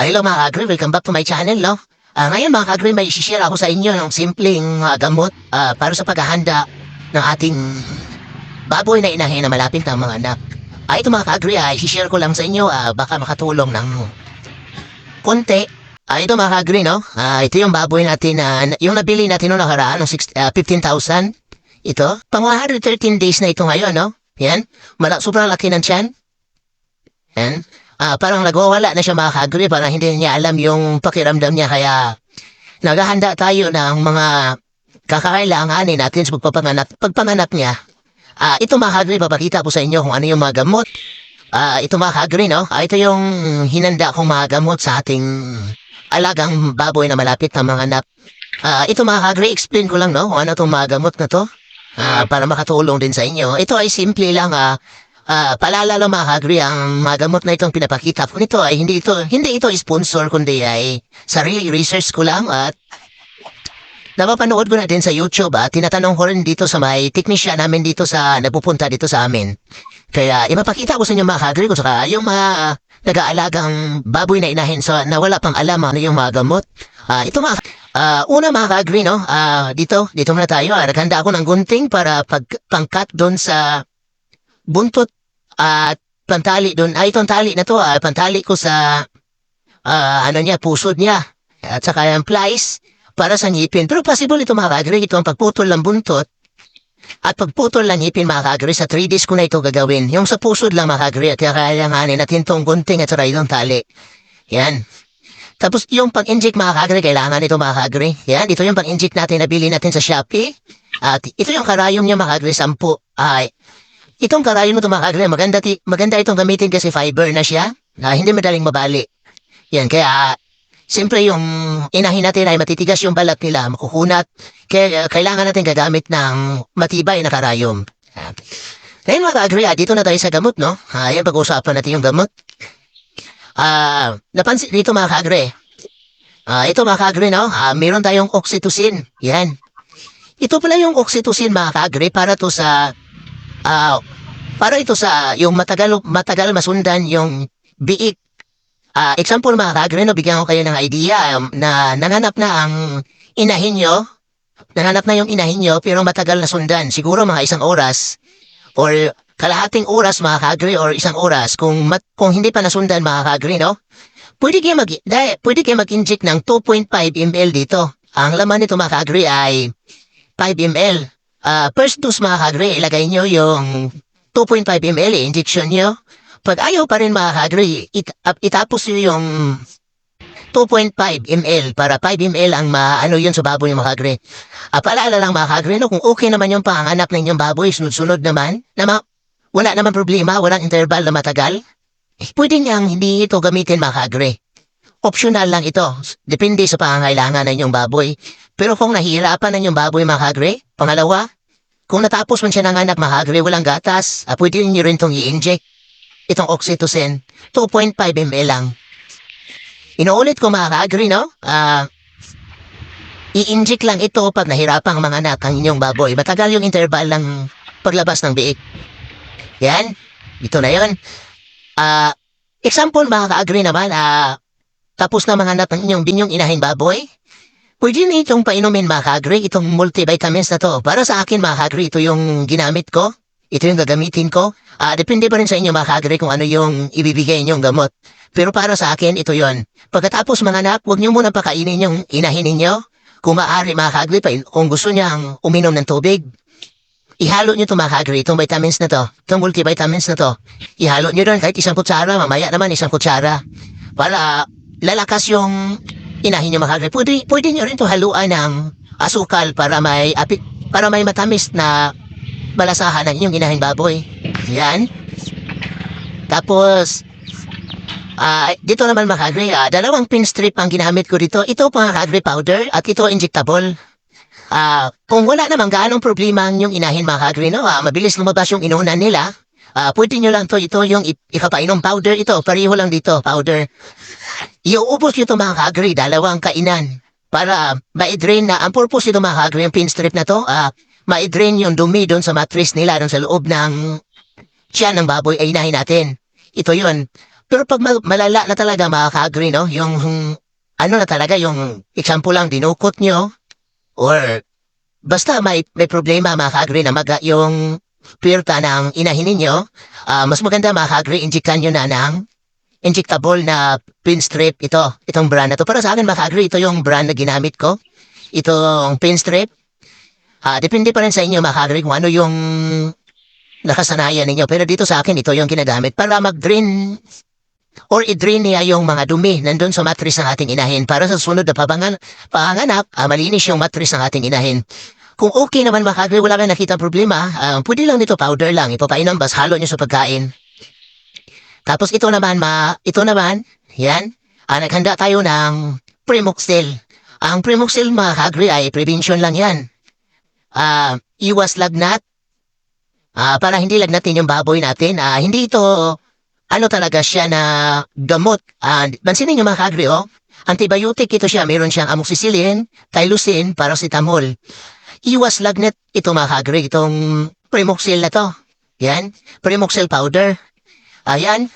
hello mga kagri, welcome back to my channel, no? Ah, ngayon mga kagri, may share ako sa inyo ng simpleng ah, gamot ah, para sa paghahanda ng ating baboy na inahin na malapit ng mga anak. Ah, ito mga kagri, ay share ko lang sa inyo, ah, baka makatulong ng konti. Ah, ito mga kagri, no? Ah, ito yung baboy natin na, yung nabili natin noong nakaraan, ng ah, 15,000. Ito, pang 113 days na ito ngayon, no? Yan, Mala, sobrang laki ng tiyan. Yan. Ah, parang nagwawala na siya mga kagri, parang hindi niya alam yung pakiramdam niya, kaya naghahanda tayo ng mga kakailanganin natin sa pagpapanganak, pagpanganak niya. Ah, ito mga kagri, papakita ko sa inyo kung ano yung mga gamot. Ah, ito mga kagri, no? Ah, ito yung hinanda kong mga gamot sa ating alagang baboy na malapit na mga anak. Ah, ito mga kagri, explain ko lang, no? Kung ano itong mga gamot na to. Ah, para makatulong din sa inyo. Ito ay simple lang, ah, Ah, paalala lang ang mga gamot na itong pinapakita ko nito ay hindi ito, hindi ito sponsor, kundi ay sarili research ko lang at napapanood ko na din sa YouTube at tinatanong ko rin dito sa may technician namin dito sa napupunta dito sa amin. Kaya ipapakita ko sa inyo mga kagri ko saka yung mga ah, nag-aalagang baboy na inahin sa na wala pang alam ano yung mga gamot. Ah, ito mga ah, una mga kagri no, ah, dito, dito muna tayo. Ah, naghanda ako ng gunting para pag pangkat doon sa buntot at pantali doon. Ay, itong tali na to, ah, pantali ko sa ah, ano niya, pusod niya. At saka yung plies para sa ngipin. Pero possible ito mga kagri, ito ang pagputol ng buntot. At pagputol ng ngipin mga sa 3 days ko na ito gagawin. Yung sa pusod lang mga kagri, at kailanganin natin tong gunting at saka itong tali. Yan. Tapos yung pag-inject mga kagri, kailangan ito mga. Yan, ito yung pag-inject natin na bili natin sa Shopee. At ito yung karayom niya mga kagri, 10. Ay, Itong karayo mo tumakagre, maganda, ti, maganda itong gamitin kasi fiber na siya, na hindi madaling mabali. Yan, kaya, siyempre yung inahin natin ay matitigas yung balat nila, makukunat, kaya uh, kailangan natin gagamit ng matibay na karayom. Ngayon mga kaagri, ah, dito na tayo sa gamot, no? Ah, yan, pag-uusapan natin yung gamot. Ah, napansin dito mga kaagri. Ah, ito mga kaagri, no? Ah, meron tayong oxytocin. Yan. Ito pala yung oxytocin mga kaagri para to sa Ah, para ito sa yung matagal matagal masundan yung biik. Ah, example mga kagre, no, bigyan ko kayo ng idea um, na nanganap na ang inahin nyo. Nanganap na yung inahin nyo pero matagal na sundan. Siguro mga isang oras or kalahating oras mga kagre or isang oras kung mat, kung hindi pa nasundan mga kagre, no? Pwede kayo mag dahil, pwede kayo mag-inject ng 2.5 ml dito. Ang laman nito mga kagre ay 5 ml. Ah, first dose mga kagre, ilagay nyo yung 2.5 ml injection nyo. Pag ayaw pa rin mga kagre, it, ap- itapos nyo yung 2.5 ml para 5 ml ang maano yun sa baboy mga kagre. Ah, paalala lang mga kagre, no, kung okay naman yung panganak ng inyong baboy, sunod-sunod naman, na ma- wala naman problema, walang interval na matagal, eh, pwede niyang hindi ito gamitin mga kagre. Optional lang ito. Depende sa pangangailangan ng inyong baboy. Pero kung nahihirapan ng inyong baboy mga kagre, pangalawa, kung natapos man siya ng anak mga kagre, walang gatas, ah, pwede niyo rin itong i-inject. Itong oxytocin, 2.5 ml lang. Inuulit ko mga kagre, no? Ah, i-inject lang ito pag nahirapang mga anak ang inyong baboy. Matagal yung interval ng paglabas ng biik. Yan. Ito na yun. Ah, example mga kaagri naman, ah, tapos na mga anak ng inyong binyong inahin baboy, pwede na itong painumin mga kagri, itong multivitamins na to. Para sa akin mga kagri, ito yung ginamit ko. Ito yung gagamitin ko. Ah, depende pa rin sa inyo mga kagri kung ano yung ibibigay ninyong gamot. Pero para sa akin, ito yon. Pagkatapos mga anak, huwag niyo muna pakainin yung inahin ninyo. Kung maaari mga kagri, pa, kung gusto niyang uminom ng tubig, ihalo niyo ito mga kagri, itong vitamins na to, itong multivitamins na to. Ihalo niyo doon kahit isang kutsara, mamaya naman isang kutsara. Para lalakas yung inahin niyo mga kagri. Pwede, pwede niyo rin ito haluan ng asukal para may apit, para may matamis na balasahan ng inyong inahin baboy. Yan. Tapos, ah dito naman mga ah, dalawang pin strip ang ginamit ko dito. Ito mga kagri powder at ito injectable. Ah, kung wala namang gaanong problema ang yung inahin mga kagri, no? Ah, mabilis lumabas yung inunan nila. Ah, pwede nyo lang to ito yung ikapainom powder ito, pareho lang dito, powder. Iuubos nyo ito mga kagri, dalawang kainan. Para ma-drain na, ang purpose nito mga kagri, yung pin strip na to, ah, ma-drain yung dumi doon sa mattress nila, doon sa loob ng tiyan ng baboy ay inahin natin. Ito yun. pero pag ma- malala na talaga makaka-agree, no? Yung, ano na talaga, yung example lang dinukot nyo, or basta may, may problema makaka-agree na mag yung puwerta ng inahin ninyo, ah, mas maganda makaka-agree, injectan nyo na ng injectable na pinstrip ito, itong brand na to. Para sa akin makaka-agree, ito yung brand na ginamit ko. Itong pinstrip. Ah, depende pa rin sa inyo makaka-agree kung ano yung nakasanayan ninyo. Pero dito sa akin, ito yung ginagamit para mag-drain or i-drain niya yung mga dumi nandun sa matris ng ating inahin para sa sunod na pabangan, panganak, ah, malinis yung matris ng ating inahin. Kung okay naman makagri, wala kang nakita problema, ah, pwede lang dito powder lang, ipapainom, bas halo nyo sa pagkain. Tapos ito naman, ma, ito naman, yan, ah, naghanda tayo ng Primoxil. Ang Primoxil mga kagri ay prevention lang yan. Ah, iwas lagnat, ah, para hindi lagnatin yung baboy natin. Ah, hindi ito ano talaga siya na gamot. And pansinin niyo mga kagri, oh. Antibiotic ito siya. Meron siyang amoxicillin, tylosin, paracetamol. Iwas lagnat ito mga kagri. Itong Primoxil na to. Yan. Primoxil powder. Ayan.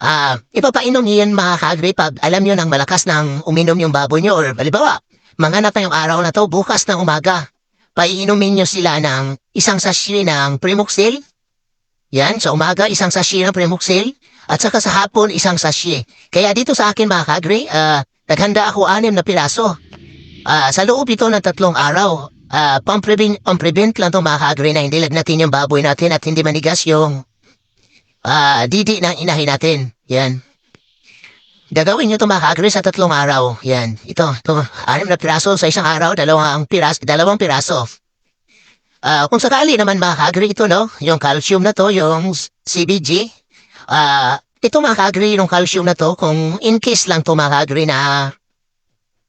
Ah, ipapainom niyo yan mga kagri pag alam niyo nang malakas ng uminom yung baboy niyo or halimbawa, manganap na yung araw na to bukas ng umaga. Paiinumin niyo sila ng isang sachet ng Primoxil yan, sa umaga, isang sachet ng Premoxil. At saka sa hapon, isang sachet. Kaya dito sa akin mga kagre, ah, naghanda ako anim na piraso. Ah, sa loob ito ng tatlong araw, ah, pang-prevent, pang-prevent lang itong mga kagre na hindi lagnatin yung baboy natin at hindi manigas yung ah, didi ng inahin natin. Yan. Gagawin nyo ito mga kagre sa tatlong araw. Yan. Ito, ito, anim na piraso sa isang araw, dalawang piraso, dalawang piraso. Ah, kung sakali naman makaka-agree ito, no? Yung calcium na to, yung CBG. Ah, ito makaka-agree yung calcium na to kung in case lang to makaka-agree na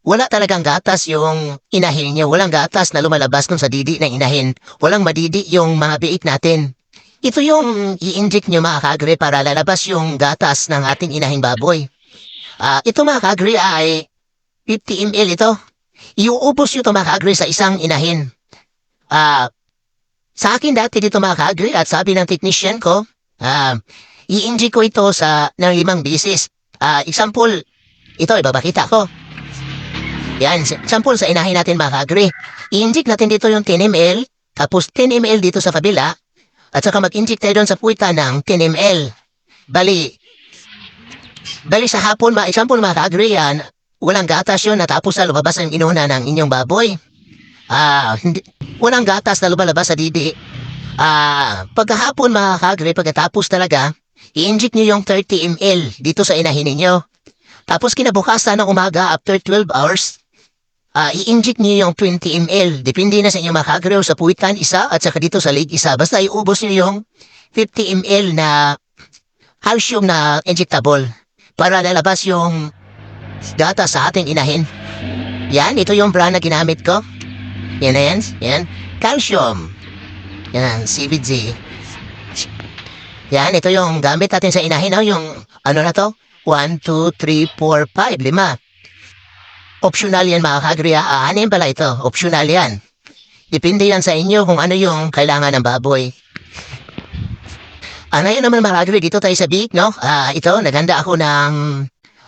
wala talagang gatas yung inahin niyo. Walang gatas na lumalabas dun sa didi ng inahin. Walang madidi yung mga biik natin. Ito yung i-inject nyo makaka-agree para lalabas yung gatas ng ating inahing baboy. Ah, ito makaka-agree ay 50 ml ito. Iuubos nyo ito makaka-agree sa isang inahin. Ah, sa akin dati dito mga ka-agree at sabi ng technician ko, ah, i-inject ko ito sa ng limang bisis. Ah, example, ito ibabakita ko. Yan, s- example sa inahin natin mga ka-agree. I-inject natin dito yung 10 ml, tapos 10 ml dito sa kabila, at saka mag-inject tayo sa puwita ng 10 ml. Bali, bali sa hapon, ma example mga ka-agree yan, walang gatas yun, natapos na lumabas ang inuna ng inyong baboy. Ah, hindi, walang gatas na lumalabas sa didi. Ah, pagkahapon mga kagre, pagkatapos talaga, i-inject nyo yung 30 ml dito sa inahin ninyo. Tapos kinabukasan ng umaga after 12 hours, ah, i-inject nyo yung 20 ml. Depende na sa inyo mga kagre o sa puwitan isa at saka dito sa leg isa. Basta iubos nyo yung 50 ml na calcium na injectable para lalabas yung data sa ating inahin. Yan, ito yung brand na ginamit ko. Yan na yan. Yan. Calcium. Yan, CBG. Yan, ito yung gamit natin sa inahin. No? Yung, ano na to? 1, 2, 3, 4, 5, 5. Optional yan mga kagri. Ah, ano yan pala ito? Optional yan. Depende yan sa inyo kung ano yung kailangan ng baboy. Ah, ngayon naman mga kagri, dito tayo sa big, no? Ah, ito, naghanda ako ng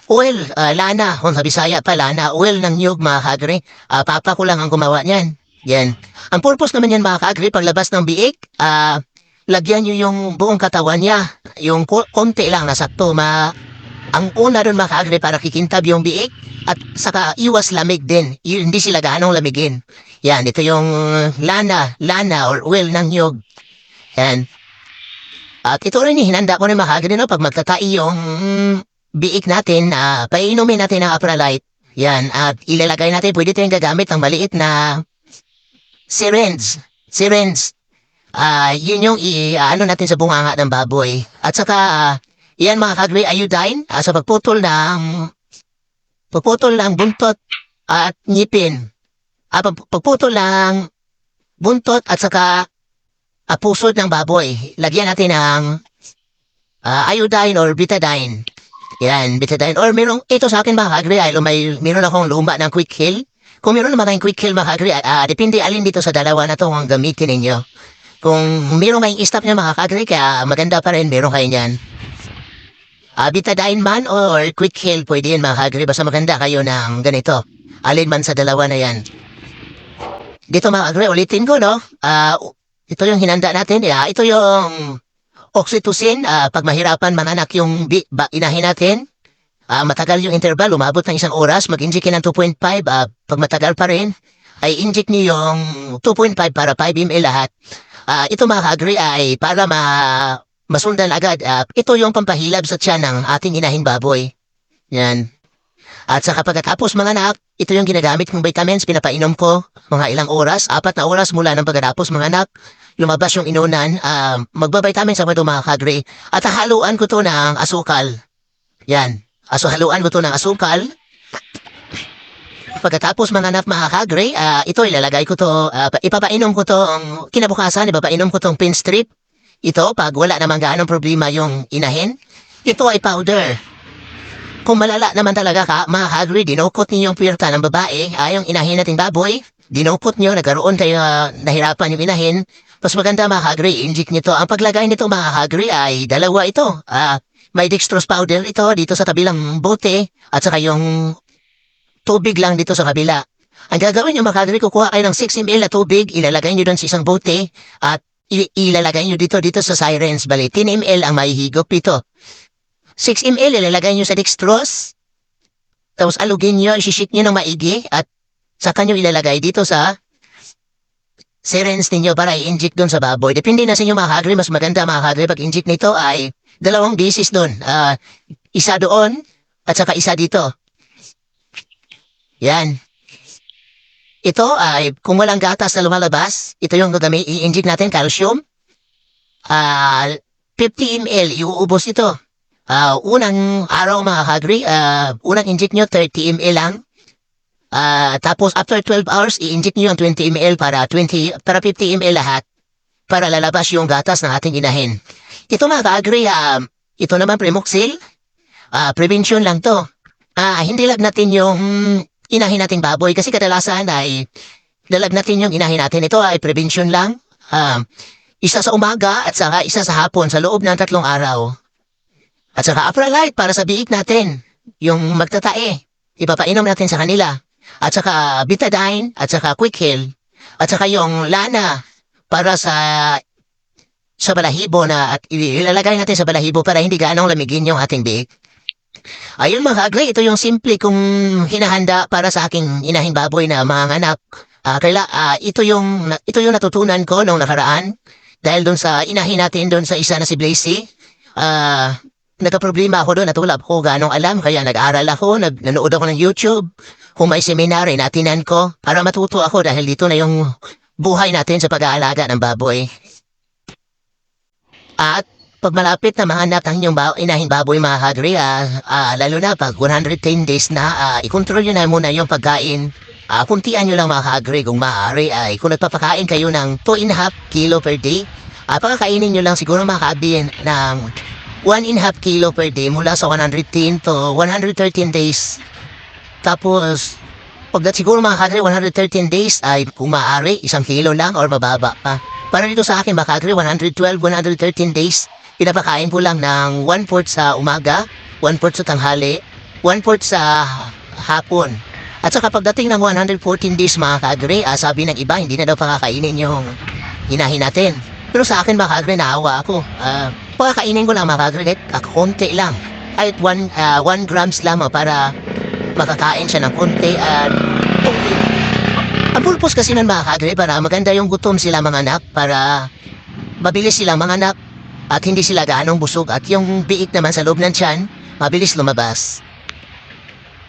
oil, ah, lana. Kung sa Bisaya pa, lana. Oil ng nyug mga kagri. Ah, papa ko lang ang gumawa niyan. Yan. Ang purpose naman yan mga kaagri, paglabas ng biik, ah, lagyan nyo yung buong katawan niya. Yung ko- konti lang, nasakto. Ma ang una doon mga kaagri para kikintab yung biik at saka iwas lamig din. Y- hindi sila gaanong lamigin. Yan, ito yung lana, lana or oil ng nyog. Yan. At ito rin hinanda ko rin mga kaagri, no? Pag magtatai yung biik natin, ah, painumin natin ng Apralite. Yan, at ilalagay natin, pwede tayong gagamit ng maliit na syringe. Syringe. Ah, yun yung i ano natin sa bunganga ng baboy. At saka ah, yan mga kagre iodine ah, sa pagputol ng pagputol ng buntot at ngipin. Pag, pagputol ng buntot at saka ah, pusod ng baboy. Lagyan natin ng ah, iodine or betadine. Yan, betadine. Or merong, ito sa akin mga kagre, ay may, meron akong luma ng quick heal. Kung meron naman kayong quick heal mga kagre, ah, depende alin dito sa dalawa na to ang gamitin ninyo. Kung meron kayong stop niya mga kagre, kaya maganda pa rin meron kayo niyan. Ah, bitadain man or quick heal, pwede yan mga kagre. Basta maganda kayo ng ganito. Alin man sa dalawa na yan. Dito mga kagre, ulitin ko, no? Ah, ito yung hinanda natin. Ah, ito yung oxytocin. Ah, pag mahirapan manganak yung bi- ba, inahin natin. Ah, matagal yung interval, umabot ng isang oras. Mag-inject ng 2.5. Ah, pag matagal pa rin, ay inject niyo yung 2.5 para 5 ml lahat. Ah, ito mga kagre ay para ma masundan agad. Ah, ito yung pampahilab sa tiyan ng ating inahing baboy. Yan. At sa pagkatapos mga anak, ito yung ginagamit kong vitamins, pinapainom ko mga ilang oras, apat na oras mula ng pagkatapos mga anak, lumabas yung inunan, uh, magbabitamins ako ito mga kagre, at haluan ko to ng asukal. Yan. Aso haluan ko to ng asukal. Pagkatapos mga anak mga kagre, ah, ito ilalagay ko to, ah, pa- ipapainom ko to, ang kinabukasan, ipapainom ko tong pin strip. Ito, pag wala naman gaanong problema yung inahin, ito ay powder. Kung malala naman talaga ka, mga kagre, dinukot niyo yung pirta ng babae, ay yung inahin nating baboy, dinukot niyo, nagkaroon kayo, ah, nahirapan yung inahin, mas maganda mga kagre, inject nito. Ang paglagay nito mga kagre ay dalawa ito. Ah, may dextrose powder ito dito sa kabilang bote at saka yung tubig lang dito sa kabila. Ang gagawin nyo mga kagre, kukuha kayo ng 6 ml na tubig, ilalagay nyo doon sa isang bote at ilalagay nyo dito dito sa sirens. Bali, 10 ml ang mahihigop dito. 6 ml ilalagay nyo sa dextrose. Tapos alugin nyo, isishik nyo ng maigi at saka nyo ilalagay dito sa sirens ninyo para i-inject doon sa baboy. Depende na sa inyo mga kagre, mas maganda mga kagre pag inject nito ay dalawang beses doon. Ah, isa doon at saka isa dito. Yan. Ito ay kung walang gatas na lumalabas, ito yung gagamit i-inject natin calcium. Ah, 50 ml iuubos ito. Ah, unang araw mga kagri, ah, unang inject nyo 30 ml lang. Ah, tapos after 12 hours i-inject nyo yung 20 ml para 20 para 50 ml lahat para lalabas yung gatas ng ating inahin. Ito mga kagri, ah, ito naman Premoxil. Ah, prevention lang to. Ah, hindi lang natin yung inahin nating baboy kasi kadalasan ay dalag natin yung inahin natin. Ito ay prevention lang. Um, isa sa umaga at saka isa sa hapon sa loob ng tatlong araw. At saka Apralite para sa biik natin. Yung magtatae. Ipapainom natin sa kanila. At saka Betadine at saka Quick Heal. At saka yung Lana para sa sa balahibo na at ilalagay natin sa balahibo para hindi gaanong lamigin yung ating biik. Ayun mga kagre, ito yung simple kong hinahanda para sa aking inahing baboy na mga anak. Ah, kaila, ah, ito yung ito yung natutunan ko nung nakaraan dahil doon sa inahin natin doon sa isa na si Blazy. Ah, nagka-problema ako doon, natulap ko ganong alam kaya nag-aral ako, nag nanood ako ng YouTube. Kung may seminar, natinan ko para matuto ako dahil dito na yung buhay natin sa pag-aalaga ng baboy. At pag malapit na mga anak ang inyong ba- inahing baboy mga kagre, ah, ah, lalo na pag 110 days na, ah, i-control nyo na muna yung pagkain. Ah, kuntian nyo lang mga kagre kung maaari ay kung nagpapakain kayo ng 2 and a half kilo per day, ah, pakakainin nyo lang siguro mga kabin ng 1 and a half kilo per day mula sa 110 to 113 days. Tapos, pag siguro mga kagre 113 days ay kung maaari, isang kilo lang or mababa pa. Para dito sa akin mga kagre 112, 113 days, pinapakain ko lang ng 1-4 sa umaga, 1-4 sa tanghali, 1-4 sa hapon. At saka pagdating ng 114 days mga kagre, ah, sabi ng iba, hindi na daw pakakainin yung hinahin natin. Pero sa akin mga kagre, naawa ako. Ah, pakakainin ko lang mga ah, konti lang. Kahit 1 grams lang ah, para makakain siya ng konti at okay. Ang purpose kasi ng mga kagre para maganda yung gutom sila mga anak para mabilis silang mga anak at hindi sila gaanong busog at yung biik naman sa loob ng tiyan, mabilis lumabas.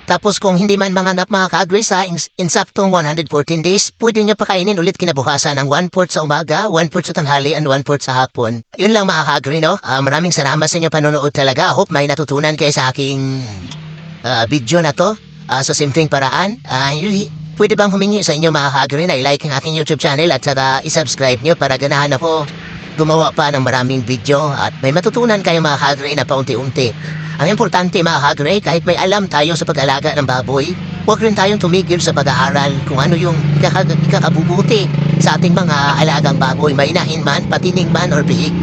Tapos kung hindi man mga anak mga kaagri sa ins- insaktong 114 days, pwede nyo pakainin ulit kinabukasan ng 1-4 sa umaga, 1-4 sa tanghali, and 1-4 sa hapon. Yun lang mga kaagri, no? Ah, maraming salamat sa inyo panonood talaga. Hope may natutunan kayo sa aking ah, video na to. Ah, sa simpleng paraan. Ah, yun- pwede bang humingi sa inyo mga kaagri na i-like ang aking YouTube channel at saka i-subscribe nyo para ganahan ako gumawa pa ng maraming video at may matutunan kayo mga kagre na paunti-unti. Ang importante mga kagre, kahit may alam tayo sa pag-alaga ng baboy, huwag rin tayong tumigil sa pag-aaral kung ano yung ikaka- ikakabubuti sa ating mga alagang baboy, mainahin man, patining man, or biig.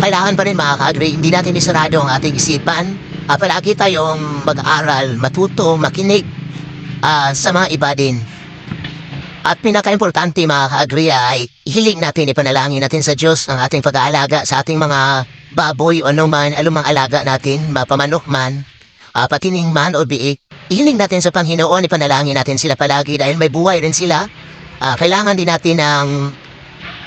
Kailangan pa rin mga kagre, hindi natin isarado ang ating isipan ah, palagi tayong mag-aral, matuto, makinig ah, sa mga iba din. At pinaka-importante mga ka-agree ay hiling natin, ipanalangin natin sa Diyos ang ating pag-aalaga sa ating mga baboy o anuman, alumang alaga natin, mapamanok man, uh, patining man o biik. Ihiling natin sa Panginoon, ipanalangin natin sila palagi dahil may buhay rin sila. Ah, kailangan din natin ng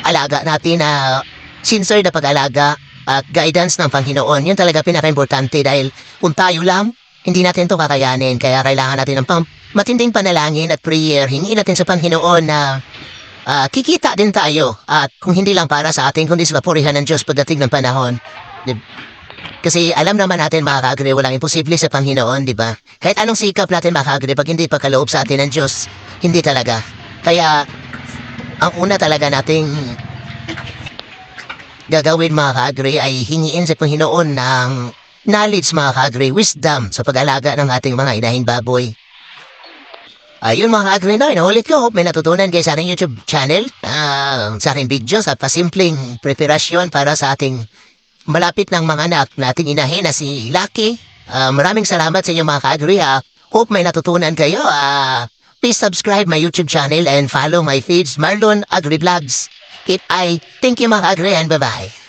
alaga natin na sincere na pag-alaga at guidance ng Panginoon. Yun talaga pinaka-importante dahil kung tayo lang, hindi natin to kakayanin. Kaya kailangan natin ng pam- matinding panalangin at prayer. Hingin natin sa Panginoon na ah, kikita din tayo. At kung hindi lang para sa atin, kundi sa papurihan ng Diyos pagdating ng panahon. Kasi alam naman natin mga kaagre, walang imposible sa Panginoon, di ba? Kahit anong sikap natin mga kaagre, pag hindi pa kaloob sa atin ng Diyos, hindi talaga. Kaya, ang una talaga nating gagawin mga kaagre ay hingiin sa Panginoon ng knowledge mga kaagre, wisdom sa pag-alaga ng ating mga inahing baboy. Ayun mga kaagre na, inuulit ko, hope may natutunan kayo sa ating YouTube channel, ah, sa aking videos at pasimpleng preparasyon para sa ating malapit ng mga anak nating inahin na si Lucky. Ah, maraming salamat sa inyo mga kaagre ha. Hope may natutunan kayo. Ah, please subscribe my YouTube channel and follow my feeds Marlon Agri Vlogs. Keep I. Thank you mga kaagre and bye-bye.